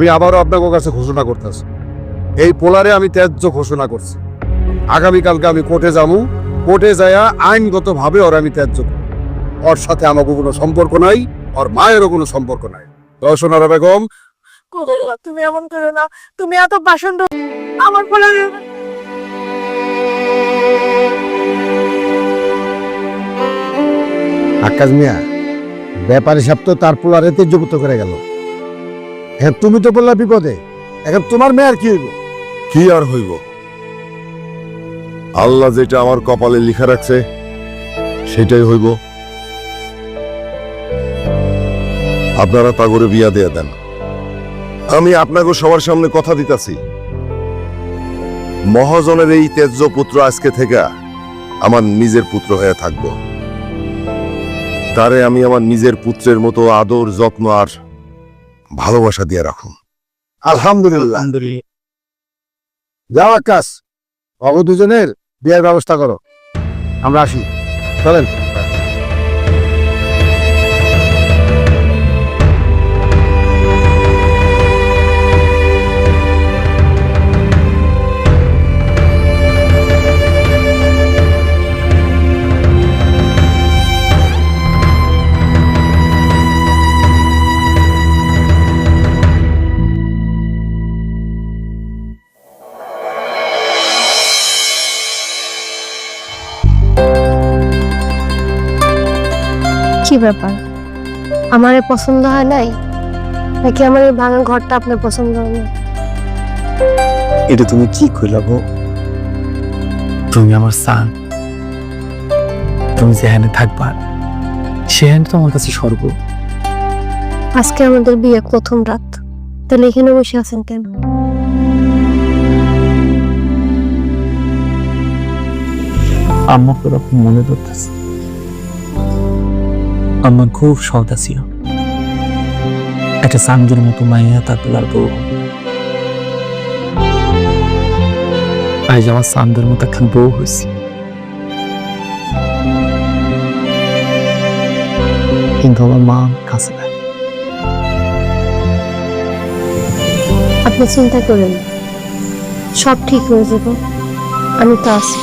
আমি আবারও আপনাদের কাছে ঘোষণা করতেছি এই পোলারে আমি ত্যায্য ঘোষণা করছি। আগামীকালকে আমি কোর্টে যাব। কোর্টে যাইয়া আইনগত ভাবে ওর আমি ত্যায্য ওর সাথে আমাকে কোনো সম্পর্ক নাই ওর মায়েরও কোনো সম্পর্ক নাই। রসনারা বেগম তুমি এমন করো না। তুমি এত পাষণ্ড আমার ফলে আকাশ মিয়া ব্যাপার হিসাব তো তার পোলারে তেজ্যপুত করে গেল। এখন তুমি তো বললা বিপদে। এখন তোমার মেয়ের কি হইব? কি আর হইব? আল্লাহ যেটা আমার কপালে লিখা রাখছে, সেটাই হইব। আপনারা তাগরে বিয়া দিয়ে দেন। আমি আপনাকে সবার সামনে কথা দিতাছি। মহাজনের এই তেজ্য পুত্র আজকে থেকে আমার নিজের পুত্র হয়ে থাকব। তারে আমি আমার নিজের পুত্রের মতো আদর, যত্ন আর ভালোবাসা দিয়ে রাখুন। আলহামদুলিল্লাহ। যাও আকাশ অগ দুজনের বিয়ের ব্যবস্থা করো। আমরা আসি। চলেন। কি ব্যাপার? আমার পছন্দ হয় নাই? নাকি আমার এই ভাঙা ঘরটা আপনার পছন্দ হয় না এটা তুমি কি কইলা গো? তুমি আমার সান। তুমি যেখানে থাকবা সেখানে তো আমার কাছে স্বর্গ। আজকে আমাদের বিয়ে প্রথম রাত। তাহলে এখানে বসে আছেন কেন? আম্মা ওরকম মনে ধরতেছে আমার খুব শখ ছিল একটা সামজের মতো মাইয়া তারপর আর বউ। আজ আমার সামদের মতো একটা বউ হয়েছে। কিন্তু আমার মা কাছে নাই। আপনি চিন্তা করেন সব ঠিক হয়ে যাবে। আমি তো আছি।